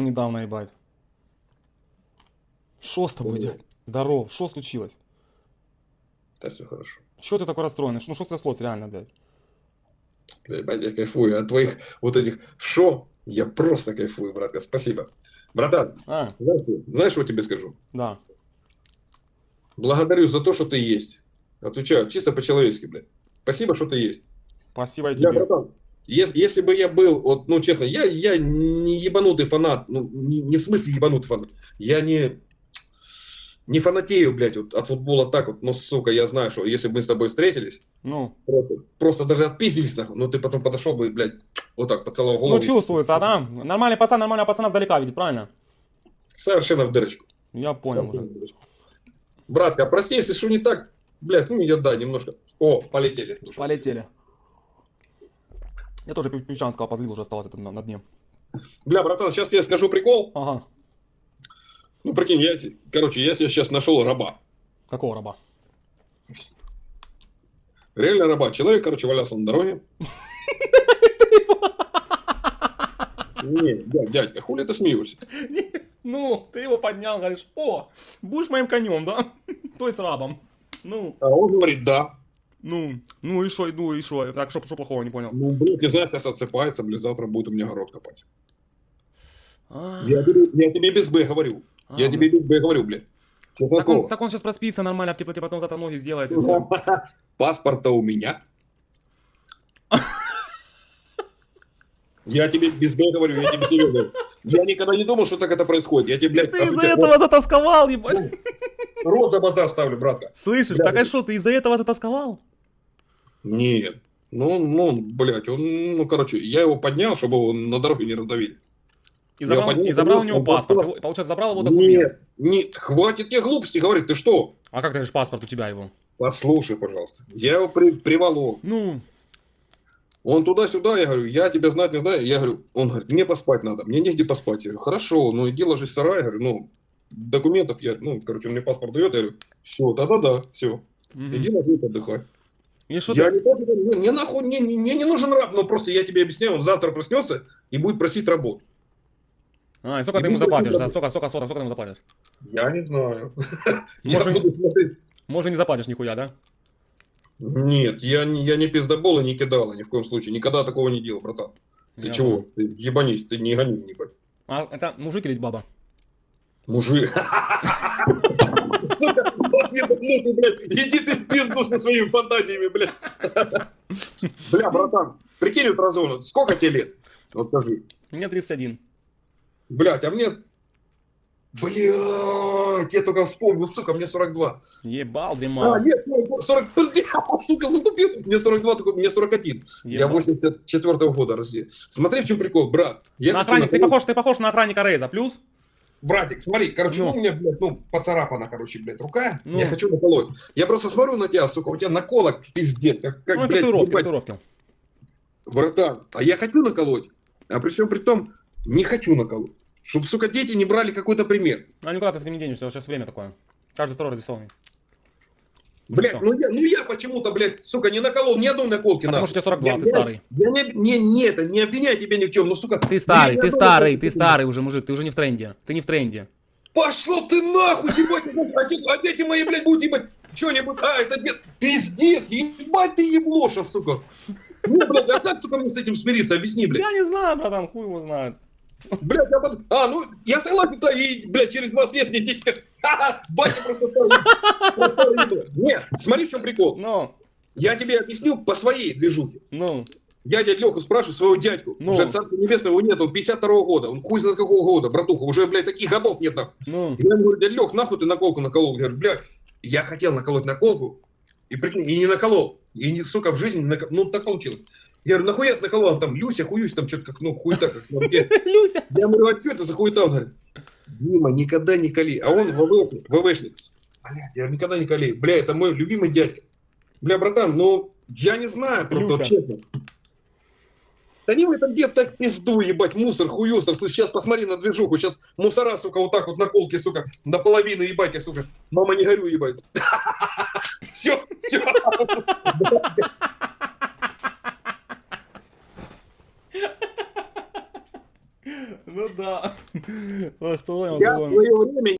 недавно, ебать. Шо с тобой, дядь? Здоров, что случилось? Да все хорошо. Чё ты такой расстроенный? Ну что стряслось, реально, блядь? Бля, ебать, я кайфую от твоих вот этих шо. Я просто кайфую, братка. Спасибо. Братан, А, знаешь, знаешь, что тебе скажу? да. Благодарю за то, что ты есть. Отвечаю чисто по-человечески, блядь. Спасибо, что ты есть. Спасибо и Бля, тебе. братан, если, если бы я был, вот, ну, честно, я, я не ебанутый фанат, ну, не, не в смысле ебанутый фанат, я не, не фанатею, блядь, вот, от футбола так вот, но, сука, я знаю, что если бы мы с тобой встретились, Ну, просто, просто даже отпиздились, нахуй, ну, ты потом подошел бы, блядь, вот так, поцеловал голову. ну чувствуется, да? Нормальный пацан, нормального пацана сдалека видит, правильно? Совершенно в дырочку. Я понял Совершенно уже. Братка, прости, если что не так, блядь, ну, я, да, немножко. О, полетели. душа. Полетели. Я тоже певчанского позлил, уже осталось это на, на дне. Бля, братан, сейчас тебе скажу прикол. Ага. Ну, прикинь, я, короче, я себе сейчас нашел раба. Какого раба? Реально раба. Человек, короче, валялся на дороге. Нет, дядь, дядька, хули ты смеешься? Ну, ты его поднял, говоришь, о, будешь моим конем, да? То есть рабом. Ну, А он говорит, да. Ну, ну и шо, ну и шо? Так, что, что плохого, не понял. Ну, блядь, не знаю, сейчас отсыпается, блядь, завтра будет у меня город копать. А, Я тебе, я тебе без Б говорю. а, Я тебе без Б говорю, блядь. Честно Так он, так он сейчас проспится нормально в теплоте, потом завтра ноги сделает. всё. Паспорта у меня. Я тебе без Б говорю, я тебе серьезно. Я никогда не думал, что так это происходит. Я тебе, блядь, Ты из-за этого затасковал, ебать. рот за базар ставлю, братка. Слышишь, так а что, ты из-за этого затасковал? Нет. Ну, ну, блядь, он, ну, короче, я его поднял, чтобы его на дороге не раздавили. И Я забрал, понял, и забрал у него паспорт. просто- Получается, забрал его документ. Нет, нет, хватит тебе глупости говорить, ты что? А как ты говоришь, паспорт у тебя его? Послушай, пожалуйста. Я его при, приволок. Ну, Он туда-сюда, я говорю, я тебя знать не знаю. Я говорю, он говорит, мне поспать надо, мне негде поспать. Я говорю, хорошо, ну иди ложись в сарай. Я говорю, ну, документов я, ну, короче, он мне паспорт дает. Я говорю, все, да-да-да, все, мгм. иди ложись, отдыхай. И что я ты? не то, что мне, нахуй, мне, мне- не нужен раб, но просто я тебе объясняю, он завтра проснется и будет просить работу. А, и сколько И ты ему заплатишь? За, сколько, сколько, сколько, сколько ты ему заплатишь? Я не знаю. Я Может, буду смотреть. может, не заплатишь нихуя, да? Нет, я, не- я не пиздобол и не кидала ни в коем случае. Никогда такого не делал, братан. Ты Я чего? Ты ебанись, ты не гони, ебать. А это мужик или баба? Мужик. Сука, вот ебанутый, блядь. Иди ты в пизду со своими фантазиями, блядь. Бля, братан, прикинь разумно. Сколько тебе лет? Вот скажи. Мне 31. Блядь, а мне... Блядь, я только вспомнил, сука, мне 42. Ебал, А, дремал. нет, 40, подожди, сука, затупил. Мне 42, только мне 41. Я Ебал. 84 -го года рождения. Смотри, в чем прикол, брат. Я На охранник, ты наколоть- похож, ты похож на охранника Рейза, плюс? Братик, смотри, короче, Ну. ну, у меня, блядь, ну, поцарапана, короче, блядь, рука. Ну. Я хочу наколоть. Я просто смотрю на тебя, сука, у тебя наколок пиздец. Как, как Ну, блядь, татуировки, ебать, татуировки. братан. А я хочу наколоть. А при всем при том, не хочу наколоть. Чтобы, сука, дети не брали какой-то пример. А никуда ты с этим не денешься, сейчас время такое. Каждый второй разрисованный. Блядь, ну я, ну я почему-то, блядь, сука, не наколол ни одной наколки. Потому нахуй. что тебе 42, Я- ты я- старый. Я не, не, не, это, не обвиняю тебя ни в чем, ну, сука. Ты старый, ты старый, ты старый уже, мужик, ты уже не в тренде. Ты не в тренде. Пошел ты нахуй, ебать, а дети, а дети мои, блядь, будут ебать, что-нибудь, а, это дед, пиздец, ебать ты еблоша, сука. Ну, блядь, а как, сука, мне с этим смириться, объясни, блядь. Я не знаю, братан, хуй его знает. Блядь, я под... А, ну, я согласен, да, и, блядь, через 20 лет мне 10 скажет, ха-ха, батя просто ебло». Нет, смотри, в чем прикол. Ну, Я тебе объясню по своей движухе. ну, Я дядь Леху спрашиваю, своего дядьку. Ну. Уже царство небесного его нет, он 52 года. Он хуй знает какого года, братуха. Уже, блядь, таких годов нет. нахуй. ну. Я ему говорю, дядь Лех, нахуй ты наколку наколол? Я говорю, блядь, я хотел наколоть наколку, и прикинь, и не наколол. И, не, сука, в жизни, не нако- ну, так получилось. Я говорю, нахуя ты наколол? Он там, Люся, хуюсь, там что-то как, ну, хуета как на руке. Люся. Я говорю, а что это за хуета? Он говорит, Дима, никогда не кали. А он ВВшник, ВВшник. Блядь, я никогда не кали. Бля, это мой любимый дядька. Бля, братан, ну, я не знаю, просто Люся. честно. Да не вы это дед так пизду, ебать, мусор, хуёсор. Слышь, сейчас посмотри на движуху, сейчас мусора, сука, вот так вот наколки, сука, наполовину, ебать, я, сука, мама, не горю, ебать. Все, все. Ну да. Ох, то Я в свое время